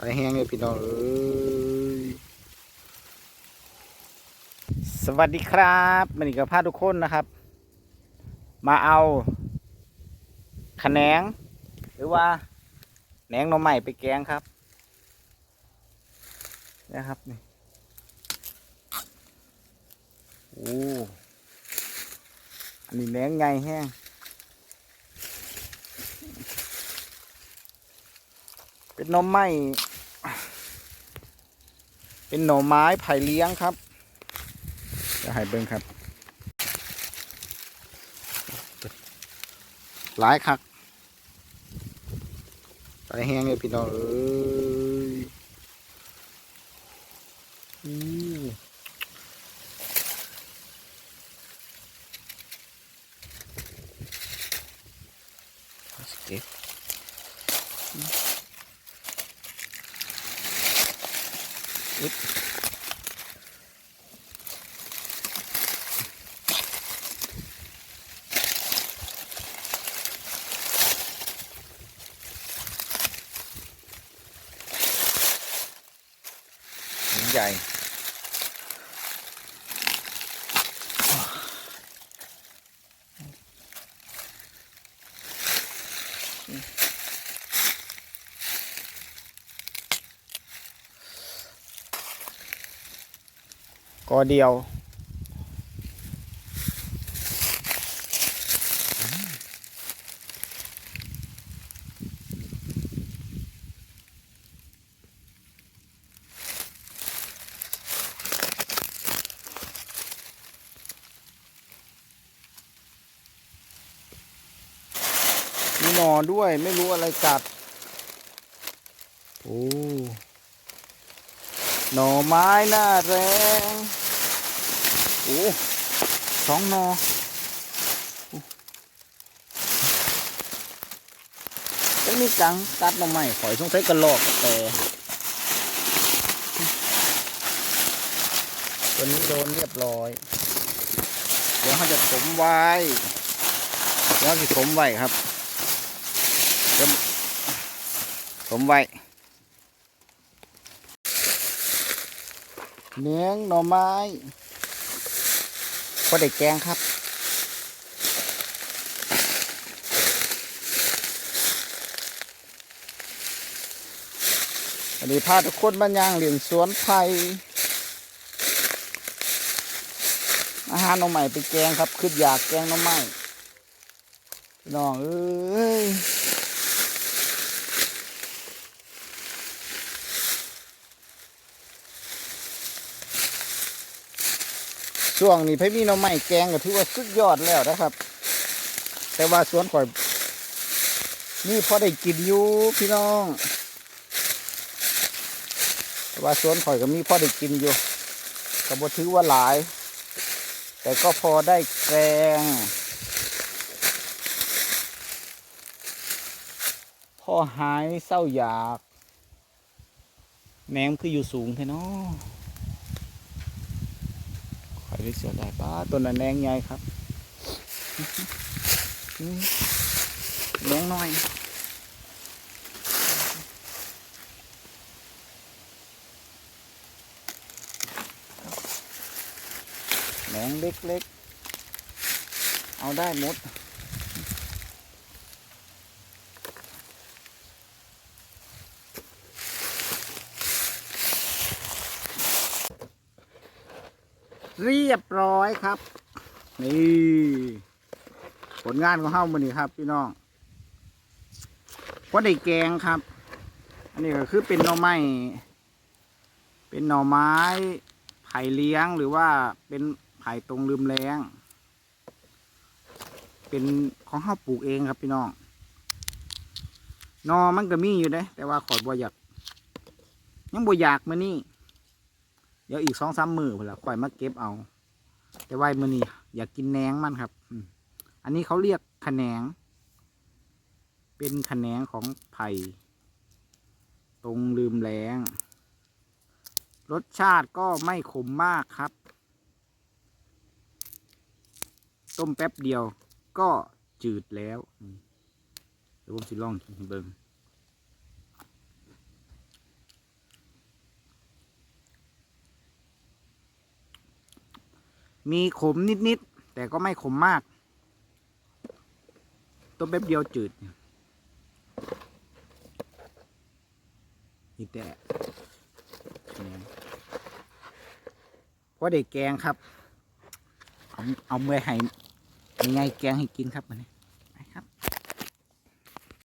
ตายแห้งเลยพี่น้องเอ้ยสวัสดีครับมันอีกกับพาทุกคนนะครับ มาเอาขะแหนง หรือว่าแหนงหน่อใหม่ไปแกงครับนะครับนี่โอ้อันนี้แหนงใหญ่แห้งเป็นน่อไม้ เป็นหน่อไม้ไผ่เลี้ยงครับจะให้เบิ้งครับ หลายคักไปแห้งเลยพี่น้องเอ้ยอู้เก็บ อึ๊บหิ ก็เดียว มีหนอด้วยไม่รู้อะไรกัด โอ้ หน่อไม้หน้าแรงโอ้สองหนอโอ้เป็นมีกังตัดหน่อไม้ข่อยสงสัยกระลอกกแต่ตัวนี้โดนเรียบร้อย เดี๋ยวเขาจะถมไว้เดี๋ยวจะถมไว้ครับเดี๋ยวถมไว้ เนื้องหน่อไม้ก็ได้แกงครับวันนี้พาทุกคนมาย่างเหรียญสวนไผ่อาหารหน่อไม้ไปแกงครับคืออยากแกงหน่อไม้น้องเอ้ย ช่วงนี้พี่มีหน้องใหม่แกงก็ถือว่าสุดยอดแล้วนะครับ แต่ว่าสวนข่อย นี่พอได้กินอยู่พี่น้องแต่ว่าสวนข่อยก็มีพอได้กินอยู่ก็บ่ถือว่าหลาย แต่ก็พอได้แกงพอหายเศร้าอยากแหนมคืออยู่สูงแท้เนาะ ขอยด้เสียดายป้าตัวนั้นแดงใหญ่ครับแดงน้อยแดงเล็กๆ เอาได้หมด เรียบร้อยครับ นี่ ผลงานของเฮ้ามันนี่ครับพี่น้องก็ได้แกงครับ อันนี้ก็คือเป็นหน่อไม้เป็นหน่อไม้ไผ่เลี้ยงหรือว่าเป็นไผ่ตรงลืมแรงเป็นของเฮ้าปลูกเองครับพี่น้องหนอมันก็มีอยู่เด้แต่ว่าขอดบัอยากยังบัอยากมานี่ เดี๋ยวอีกสองสามมือเพื่อค่อยมาเก็บเอา แต่ว่ามือนี้อยากกินแหนงมันครับอันนี้เขาเรียกขแหนง เป็นขแหนงของไผ่ตรงลืมแรงรสชาติก็ไม่ขมมากครับ ต้มแป๊บเดียวก็จืดแล้วเดี๋ยวผมจะลองกินเบิง มีขมนิดๆแต่ก็ไม่ขมมากต้มแป๊บเดียวจืดนี่แต่เพราะเด็กแกงครับ เอาเอาเมื่อให้ยังไงแกงให้กินครับมันนี้